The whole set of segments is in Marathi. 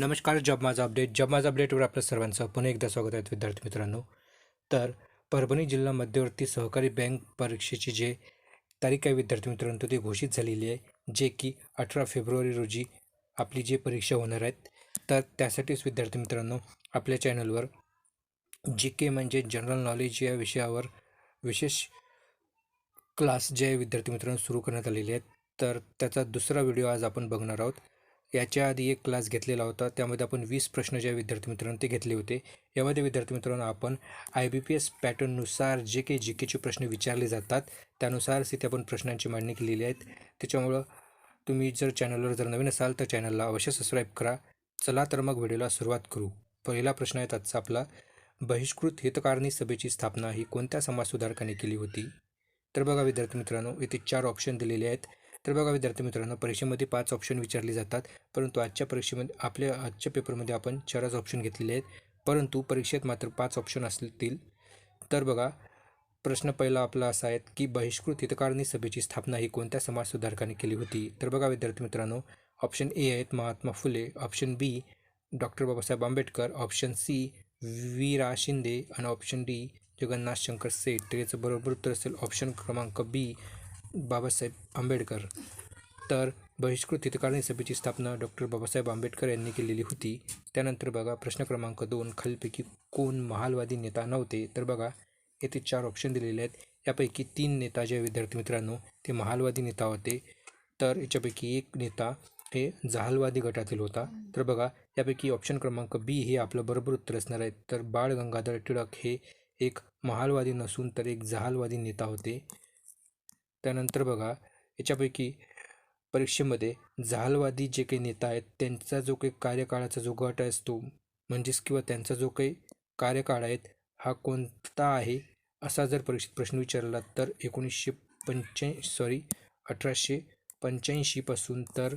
नमस्कार जॉब माझा अपडेट जॉब माझा अपडेटवर आपलं सर्वांचं पुन्हा एकदा स्वागत आहे विद्यार्थी मित्रांनो. तर परभणी जिल्हा मध्यवर्ती सहकारी बँक परीक्षेची जे तारीख आहे विद्यार्थी मित्रांनो ते घोषित झालेली आहे जे की अठरा फेब्रुवारी रोजी आपली जी परीक्षा होणार आहेत. तर त्यासाठीच विद्यार्थी मित्रांनो आपल्या चॅनलवर जी के म्हणजे जनरल नॉलेज या विषयावर विशेष क्लास जे आहे विद्यार्थी मित्रांनो सुरू करण्यात आलेले आहेत. तर त्याचा दुसरा व्हिडिओ आज आपण बघणार आहोत. याच्या आधी एक क्लास घेतलेला होता. त्यामध्ये आपण वीस प्रश्न ज्या विद्यार्थी मित्रांनो ते घेतले होते. यामध्ये विद्यार्थी मित्रांनो आपण आय बी पी एस पॅटर्ननुसार जे काही जी केचे प्रश्न विचारले जातात त्यानुसारच इथे आपण प्रश्नांची मांडणी केलेली आहेत. त्याच्यामुळं तुम्ही जर चॅनलवर जर नवीन असाल तर चॅनलला अवश्य सबस्क्राईब करा. चला तर मग व्हिडिओला सुरुवात करू. पहिला प्रश्न आहे आजचा आपला. बहिष्कृत हितकारणी सभेची स्थापना ही कोणत्या समाजसुधारकाने केली होती? तर बघा विद्यार्थी मित्रांनो इथे चार ऑप्शन दिलेले आहेत. तर बघा विद्यार्थी मित्रांनो परीक्षेमध्ये पाच ऑप्शन विचारले जातात. परंतु आजच्या परीक्षेमध्ये आपल्या आजच्या पेपरमध्ये आपण चारच ऑप्शन घेतलेले आहेत. परंतु परीक्षेत मात्र पाच ऑप्शन असतील. तर बघा प्रश्न पहिला आपला असा आहे की बहिष्कृत हितकारणी सभेची स्थापना ही कोणत्या समाजसुधारकाने केली होती? तर बघा विद्यार्थी मित्रांनो ऑप्शन ए आहेत Mahatma Phule option B doctor Babasaheb Ambedkar option C we रा शिंदे आणि ऑप्शन डी जगन्नाथ शंकर सेठ त्याचं बरोबर उत्तर असेल ऑप्शन क्रमांक बी बाबासाहेब आंबेडकर. तर बहिष्कृत हितकारणी सभेची स्थापना डॉक्टर बाबासाहेब आंबेडकर यांनी केलेली होती. त्यानंतर बघा प्रश्न क्रमांक दोन खालीपैकी कोण महालवादी नेता नव्हते? तर बघा येथे चार ऑप्शन दिलेले आहेत. यापैकी तीन नेता जे विद्यार्थी मित्रांनो ते महालवादी नेता होते. तर याच्यापैकी एक नेता हे जहालवादी गटातील होता. तर बघा यापैकी ऑप्शन क्रमांक बी हे आपलं बरोबर उत्तर असणार आहे. तर बाळ गंगाधर टिळक हे एक महालवादी नसून तर एक जहालवादी नेता होते. त्यानंतर बघा याच्यापैकी परीक्षेमध्ये जहालवादी जे काही नेता आहेत त्यांचा जो काही कार्यकाळाचा जो गट असतो म्हणजेच किंवा त्यांचा जो काही कार्यकाळ आहेत हा कोणता आहे असा जर परीक्षेत प्रश्न विचारला तर एकोणीसशे पंच्याऐंशी सॉरी अठराशे पंच्याऐंशीपासून तर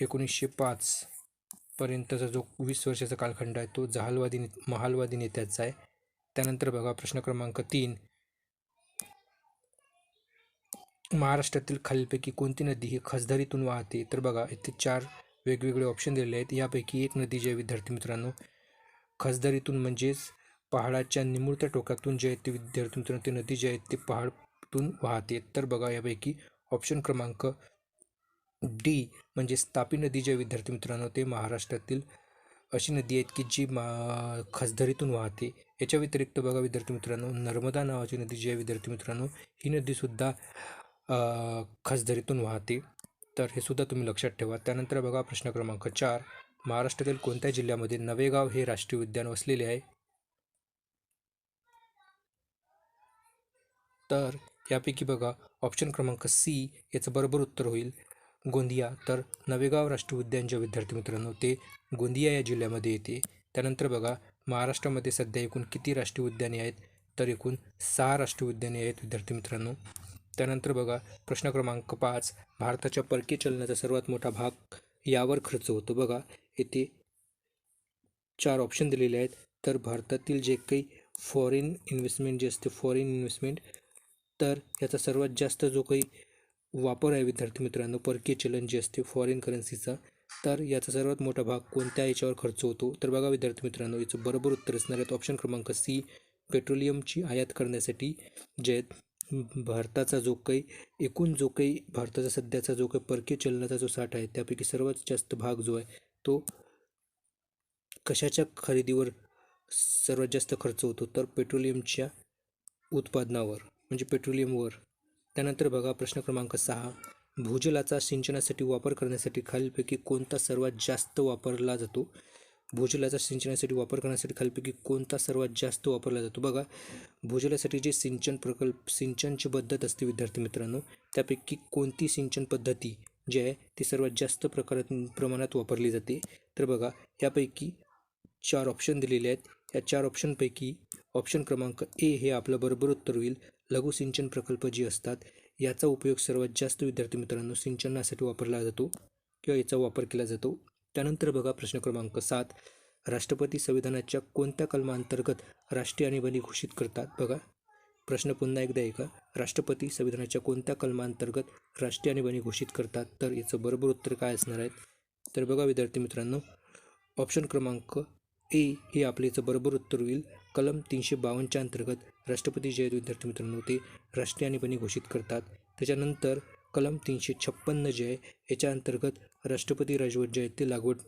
एकोणीसशे पाचपर्यंतचा जो वीस वर्षाचा कालखंड आहे तो जहालवादी ने महालवादी नेत्याचा आहे. त्यानंतर बघा प्रश्न क्रमांक तीन महाराष्ट्रातील खालीलपैकी कोणती नदी ही खसदरीतून वाहते? तर बघा इथे चार वेगवेगळे ऑप्शन दिलेले आहेत. यापैकी एक नदी जे विद्यार्थी मित्रांनो खसदरीतून म्हणजेच पहाडाच्या निमुळत्या टोकातून जे आहेत ते विद्यार्थी मित्रांनो ते नदी जे आहेत ते पहाडतून वाहते. तर बघा यापैकी ऑप्शन क्रमांक डी म्हणजे तापी नदी जे विद्यार्थी मित्रांनो ते महाराष्ट्रातील अशी नदी आहेत की जी मा खसदरीतून वाहते. याच्या व्यतिरिक्त बघा विद्यार्थी मित्रांनो नर्मदा नावाची नदी जी आहे विद्यार्थी मित्रांनो ही नदीसुद्धा खसदरीतून वाहते तर हे सुद्धा तुम्ही लक्षात ठेवा. त्यानंतर बघा प्रश्न क्रमांक चार. महाराष्ट्रातील कोणत्या जिल्ह्यामध्ये नवेगाव हे राष्ट्रीय उद्यान वसलेले आहे? तर यापैकी बघा ऑप्शन क्रमांक सी याचं बरोबर उत्तर होईल. गोंदिया. तर नवेगाव राष्ट्रीय उद्यान जे विद्यार्थी मित्रांनो ते गोंदिया या जिल्ह्यामध्ये येते. त्यानंतर बघा महाराष्ट्रामध्ये सध्या एकूण किती राष्ट्रीय उद्याने आहेत? तर एकूण सहा राष्ट्रीय उद्याने आहेत विद्यार्थी मित्रांनो. त्यानंतर बघा प्रश्न क्रमांक पाच भारताच्या परकीय चलनाचा सर्वात मोठा भाग यावर खर्च होतो. बघा येथे चार ऑप्शन दिलेले आहेत. तर भारतातील जे काही फॉरेन इन्व्हेस्टमेंट जे असते फॉरेन इन्व्हेस्टमेंट तर याचा सर्वात जास्त जो काही वापर आहे विद्यार्थी मित्रांनो परकीय चलन जे असते फॉरेन करन्सीचा तर याचा सर्वात मोठा भाग कोणत्या याच्यावर खर्च होतो? तर बघा विद्यार्थी मित्रांनो याचं बरोबर उत्तर असणार आहेत. ऑप्शन क्रमांक सी पेट्रोलियमची आयात करण्यासाठी जे आहेत भारताचा जो काही एकूण जो काही भारताचा सध्याचा जो काही परकीय चलनाचा जो साठा आहे त्यापैकी सर्वात जास्त भाग जो आहे तो कशाच्या खरेदीवर सर्वात जास्त खर्च होतो? तर पेट्रोलियमच्या उत्पादनावर म्हणजे पेट्रोलियमवर. त्यानंतर बघा प्रश्न क्रमांक सहा. भूजलाचा सिंचनासाठी वापर करण्यासाठी खालीलपैकी कोणता सर्वात जास्त वापरला जातो? भूजलाचा सिंचनासाठी वापर करण्यासाठी खालपैकी कोणता सर्वात जास्त वापरला जातो? बघा भूजलासाठी जे सिंचन प्रकल्प सिंचनची पद्धत असते विद्यार्थी मित्रांनो त्यापैकी कोणती सिंचन पद्धती जी आहे ती सर्वात जास्त प्रकारात प्रमाणात वापरली जाते? तर बघा यापैकी चार ऑप्शन दिलेले आहेत. या चार ऑप्शनपैकी ऑप्शन क्रमांक ए हे आपलं बरोबर उत्तर होईल. लघु सिंचन प्रकल्प जे असतात याचा उपयोग सर्वात जास्त विद्यार्थी मित्रांनो सिंचनासाठी वापरला जातो किंवा याचा वापर केला जातो. त्यानंतर बघा प्रश्न क्रमांक सात. राष्ट्रपती संविधानाच्या कोणत्या कलमांतर्गत राष्ट्रीय आणीबाणी घोषित करतात? बघा. प्रश्न पुन्हा एकदा ऐका. राष्ट्रपती संविधानाच्या कोणत्या कलमांतर्गत राष्ट्रीय आणीबाणी घोषित करतात? तर याचं बरोबर उत्तर काय असणार आहे? तर बघा विद्यार्थी मित्रांनो ऑप्शन क्रमांक ए हे आपले याचं बरोबर उत्तर होईल. कलम तीनशे बावन्नच्या अंतर्गत राष्ट्रपती जे विद्यार्थी मित्रांनो ते राष्ट्रीय आणीबाणी घोषित करतात. त्याच्यानंतर कलम तीनशे छप्पन्न जे आहे याच्या अंतर्गत राष्ट्रपती राजवट जे आहे ते लागवड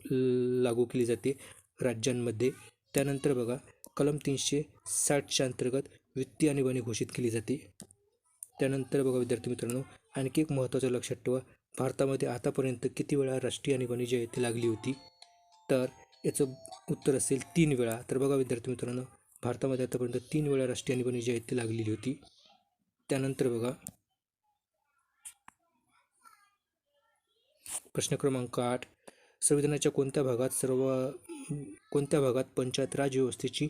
लागू केली जाते राज्यांमध्ये. त्यानंतर बघा कलम तीनशे साठच्या अंतर्गत वित्तीय आणीबाणी घोषित केली जाते. त्यानंतर बघा विद्यार्थी मित्रांनो आणखी एक महत्त्वाचं लक्षात ठेवा भारतामध्ये आतापर्यंत किती वेळा राष्ट्रीय आणीबाणी जी आहे ती लागली होती? तर याचं उत्तर असेल तीन वेळा. तर बघा विद्यार्थी मित्रांनो भारतामध्ये आतापर्यंत तीन वेळा राष्ट्रीय आणीबाणी जी आहे ती लागलेली होती. त्यानंतर बघा प्रश्न क्रमांक आठ. संविधानाच्या कोणत्या भागात सर्व कोणत्या भागात पंचायत राज व्यवस्थेची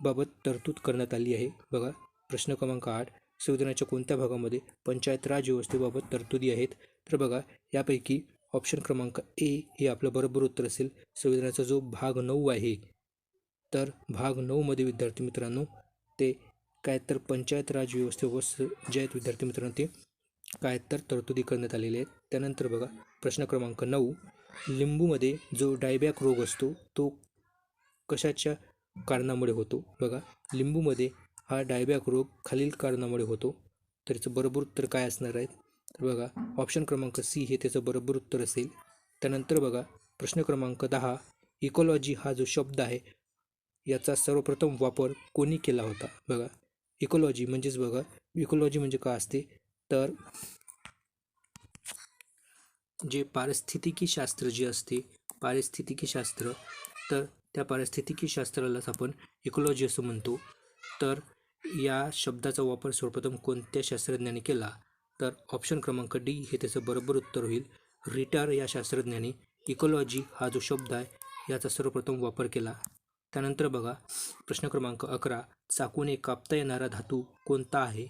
बाबत तरतूद करण्यात आली आहे? बघा प्रश्न क्रमांक आठ. संविधानाच्या कोणत्या भागामध्ये पंचायत राज व्यवस्थेबाबत तरतुदी आहेत? तर बघा यापैकी ऑप्शन क्रमांक ए हे आपलं बरोबर उत्तर असेल. संविधानाचा जो भाग नऊ आहे तर भाग नऊमध्ये विद्यार्थी मित्रांनो ते काय तर पंचायत राज व्यवस्थेवर जे आहेत विद्यार्थी मित्रांनो ते काय तर तरतुदी करण्यात आलेल्या आहेत. त्यानंतर बघा प्रश्न क्रमांक नऊ. लिंबूमध्ये जो डायबॅक रोग असतो तो कशाच्या कारणामुळे होतो? बघा लिंबूमध्ये हा डायबॅक रोग खालील कारणामुळे होतो. तर याचं बरोबर उत्तर काय असणार आहे? तर बघा ऑप्शन क्रमांक सी हे त्याचं बरोबर उत्तर असेल. त्यानंतर बघा प्रश्न क्रमांक दहा. इकॉलॉजी हा जो शब्द आहे याचा सर्वप्रथम वापर कोणी केला होता? बघा इकॉलॉजी म्हणजेच बघा इकॉलॉजी म्हणजे काय असते? तर जे पारिस्थितिकी शास्त्र जे असते पारिस्थितिकी शास्त्र तर त्या पारिस्थितिकी शास्त्रालाच आपण इकॉलॉजी असं म्हणतो. तर या शब्दाचा वापर सर्वप्रथम कोणत्या शास्त्रज्ञाने केला? तर ऑप्शन क्रमांक डी हे त्याचं बरोबर उत्तर होईल. रिटार या शास्त्रज्ञाने इकॉलॉजी हा जो शब्द आहे याचा सर्वप्रथम वापर केला. त्यानंतर बघा प्रश्न क्रमांक अकरा चाकूने कापता येणारा धातू कोणता आहे?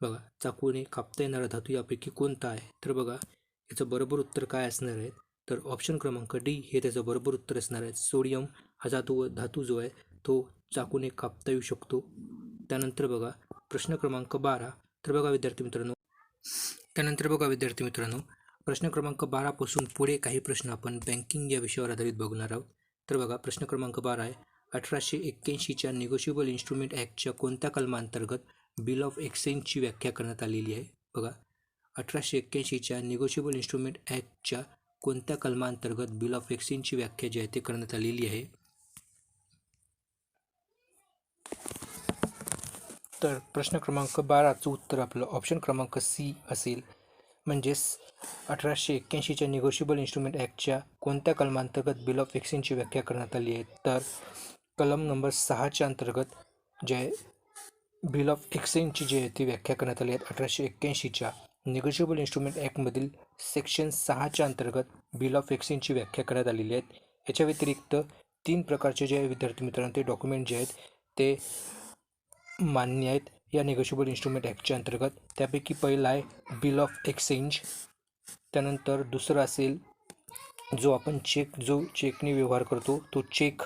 बघा चाकूने कापता येणारा धातू यापैकी कोणता आहे? तर बघा याचं बरोबर उत्तर काय असणार आहे? तर ऑप्शन क्रमांक डी हे त्याचं बरोबर उत्तर असणार आहे. सोडियम हा धातू धातू जो आहे तो चाकूने कापता येऊ शकतो. त्यानंतर बघा प्रश्न क्रमांक बारा. तर बघा विद्यार्थी मित्रांनो. त्यानंतर बघा विद्यार्थी मित्रांनो. प्रश्न क्रमांक बारापासून पुढे काही प्रश्न आपण बँकिंग या विषयावर आधारित बघणार आहोत. तर बघा प्रश्न क्रमांक बारा आहे. अठराशे एक्क्याऐंशीच्या निगोशिएबल इन्स्ट्रुमेंट ॲक्टच्या कोणत्या कलमांतर्गत बिल ऑफ एक्सचेंजची व्याख्या करण्यात आलेली आहे. बघा अठराशे एक्क्याऐंशीच्या निगोशिएबल इन्स्ट्रुमेंट ॲक्टच्या कोणत्या कलमांतर्गत बिल ऑफ एक्सचेंजची व्याख्या जी आहे ते करण्यात आलेली आहे? तर प्रश्न क्रमांक बाराचं उत्तर आपलं ऑप्शन क्रमांक सी असेल. म्हणजेच अठराशे एक्क्याऐंशीच्या निगोशिएबल इन्स्ट्रुमेंट ॲक्टच्या कोणत्या कलमांतर्गत बिल ऑफ एक्सचेंजची व्याख्या करण्यात आली आहे? तर कलम नंबर सहाच्या अंतर्गत जे बिल ऑफ एक्सचेंजची जी आहे ती व्याख्या करण्यात आली आहे. अठराशे एक्क्याऐंशीच्या निगोशिएबल इन्स्ट्रुमेंट ॲक्टमधील सेक्शन सहाच्या अंतर्गत बिल ऑफ एक्सचेंजची व्याख्या करण्यात आलेली आहेत याच्या व्यतिरिक्त तीन प्रकारचे जे आहे विद्यार्थी मित्रांनो ते डॉक्युमेंट जे आहेत ते मान्य आहेत. या निगोशिएबल इन्स्ट्रुमेंट ॲक्टच्या अंतर्गत त्यापैकी पहिला आहे बिल ऑफ एक्सचेंज. त्यानंतर दुसरं असेल जो आपण चेक जो चेकने व्यवहार करतो तो चेक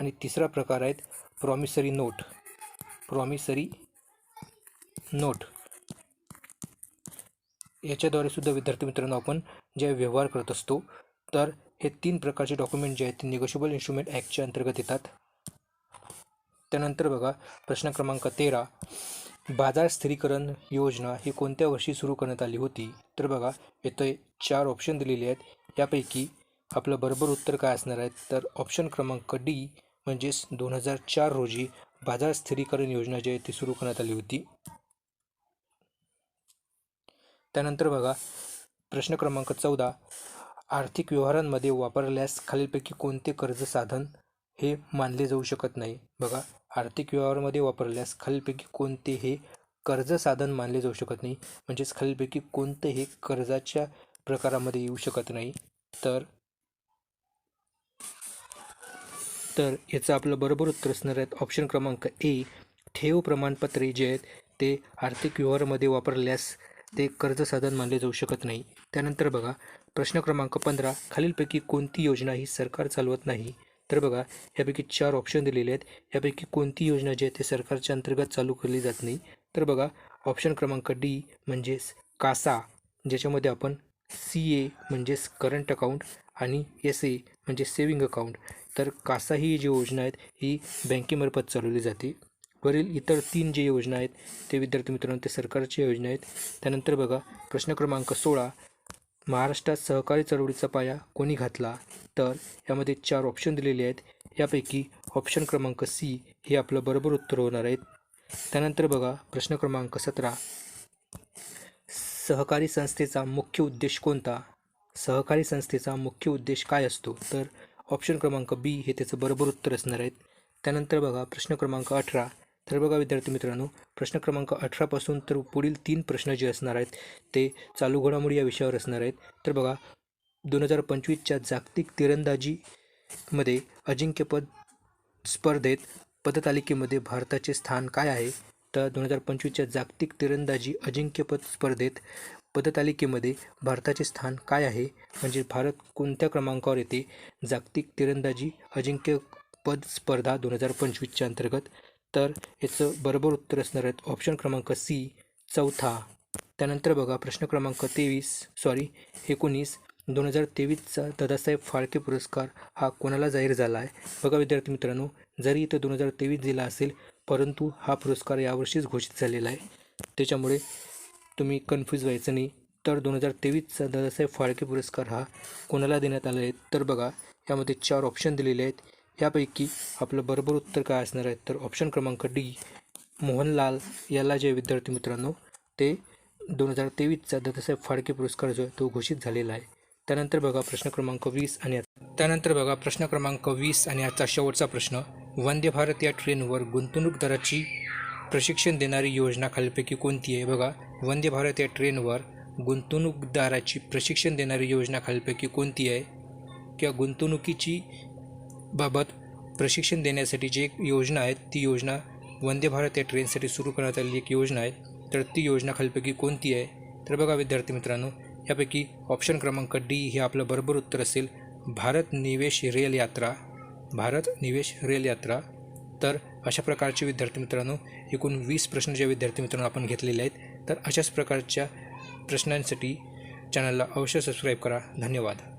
आणि तिसरा प्रकार आहेत प्रॉमिसरी नोट प्रॉमिसरी नोट याच्याद्वारे सुद्धा विद्यार्थी मित्रांनो आपण जे व्यवहार करत असतो तर हे तीन प्रकारचे डॉक्युमेंट जे आहेत ते निगोशिएबल इन्स्ट्रुमेंट ॲक्टच्या अंतर्गत येतात. त्यानंतर बघा प्रश्न क्रमांक तेरा बाजार स्थिरीकरण योजना ही कोणत्या वर्षी सुरू करण्यात आली होती? तर बघा येथे चार ऑप्शन दिलेले आहेत. यापैकी आपलं बरोबर उत्तर काय असणार आहे? तर ऑप्शन क्रमांक डी म्हणजेच दोन हजार चार रोजी बाजार स्थिरीकरण योजना जी आहे ती सुरू करण्यात आली होती. त्यानंतर बघा प्रश्न क्रमांक चौदा आर्थिक व्यवहारांमध्ये वापरल्यास खालीलपैकी कोणते कर्ज साधन हे मानले जाऊ शकत नाही? बघा आर्थिक व्यवहारामध्ये वापरल्यास खालीलपैकी कोणते हे कर्ज साधन मानले जाऊ शकत नाही? म्हणजेच खालीलपैकी कोणते हे कर्जाच्या प्रकारामध्ये येऊ शकत नाही? तर तर याचं आपलं बरोबर उत्तर असणार आहेत ऑप्शन क्रमांक ए ठेव प्रमाणपत्रे जे आहेत ते आर्थिक व्यवहारामध्ये वापरल्यास ते कर्ज साधन मानले जाऊ शकत नाही. त्यानंतर बघा प्रश्न क्रमांक पंधरा खालीलपैकी कोणती योजना ही सरकार चालवत नाही? तर बघा यापैकी चार ऑप्शन दिलेले आहेत. यापैकी कोणती योजना जी आहे ते सरकारच्या अंतर्गत चालू केली जात नाही? तर बघा ऑप्शन क्रमांक डी म्हणजेच कासा ज्याच्यामध्ये आपण सी ए म्हणजेच करंट अकाउंट आणि एस ए म्हणजे सेविंग अकाउंट तर कासा ही जी योजना आहेत ही बँकेमार्फत चालवली जाते. वरील इतर तीन जे योजना आहेत ते विद्यार्थी मित्रांनो ते सरकारच्या योजना आहेत. त्यानंतर बघा प्रश्न क्रमांक सोळा महाराष्ट्रात सहकारी चळवळीचा पाया कोणी घातला? तर यामध्ये चार ऑप्शन दिलेले आहेत. यापैकी ऑप्शन क्रमांक सी हे आपलं बरोबर उत्तर होणार आहेत. त्यानंतर बघा प्रश्न क्रमांक सतरा. सहकारी संस्थेचा मुख्य उद्देश कोणता? सहकारी संस्थेचा मुख्य उद्देश काय असतो? तर ऑप्शन क्रमांक बी हे त्याचं बरोबर उत्तर असणार आहेत. त्यानंतर बघा प्रश्न क्रमांक अठरा. तर बघा विद्यार्थी मित्रांनो प्रश्न क्रमांक अठरापासून तर पुढील तीन प्रश्न जे असणार आहेत ते चालू घडामोडी या विषयावर असणार आहेत. तर बघा दोन हजार पंचवीसच्या जागतिक तिरंदाजीमध्ये अजिंक्यपद स्पर्धेत पदतालिकेमध्ये भारताचे स्थान काय आहे? तर दोन हजार पंचवीसच्या जागतिक तिरंदाजी अजिंक्यपद स्पर्धेत पदतालिकेमध्ये भारताचे स्थान काय आहे? म्हणजे भारत कोणत्या क्रमांकावर येते? जागतिक तिरंदाजी अजिंक्यपद स्पर्धा दोन हजार पंचवीसच्या अंतर्गत. तर याचं बरोबर उत्तर असणार आहेत ऑप्शन क्रमांक सी चौथा. त्यानंतर बघा प्रश्न क्रमांक तेवीस सॉरी एकोणीस. दोन हजार तेवीसचा दादासाहेब फाळके पुरस्कार हा कोणाला जाहीर झाला आहे? बघा विद्यार्थी मित्रांनो जरी इथं दोन हजार तेवीस दिला असेल परंतु हा पुरस्कार यावर्षीच घोषित झालेला आहे. त्याच्यामुळे तुम्ही कन्फ्यूज व्हायचं नाही. तर दोन हजार तेवीसचा दादासाहेब फाळके पुरस्कार हा कोणाला देण्यात आला आहे? तर बघा यामध्ये चार ऑप्शन दिलेले आहेत. यापैकी आपलं बरोबर उत्तर काय असणार आहे? तर ऑप्शन क्रमांक डी मोहनलाल याला जे विद्यार्थी मित्रांनो ते दोन हजार तेवीसचा दादासाहेब फाळके पुरस्कार जो आहे तो घोषित झालेला आहे. त्यानंतर बघा प्रश्न क्रमांक वीस आणि त्यानंतर बघा प्रश्न क्रमांक वीस आणि आजचा शेवटचा प्रश्न. वंदे भारत या ट्रेनवर गुंतवणूकदाराची प्रशिक्षण देणारी योजना खालीलपैकी कोणती आहे? बघा वंदे भारत या ट्रेनवर गुंतवणूकदाराची प्रशिक्षण देणारी योजना खालीलपैकी कोणती आहे? किंवा गुंतवणुकीची बाबत प्रशिक्षण देण्यासाठी जी एक योजना आहे ती योजना वंदे भारत या ट्रेनसाठी सुरू करण्यात आलेली एक योजना आहे. तर ती योजना खालीलपैकी कोणती आहे? तर बघा विद्यार्थी मित्रांनो यापैकी ऑप्शन क्रमांक डी हे आपलं बरोबर उत्तर असेल. भारत निवेश रेल यात्रा. भारत निवेश रेल यात्रा. तर अशा प्रकारचे विद्यार्थी मित्रांनो एकूण वीस प्रश्न जे विद्यार्थी मित्रांनो आपण घेतलेले आहेत तर अशाच प्रकारच्या प्रश्नांसाठी चॅनलला अवश्य सबस्क्राईब करा. धन्यवाद.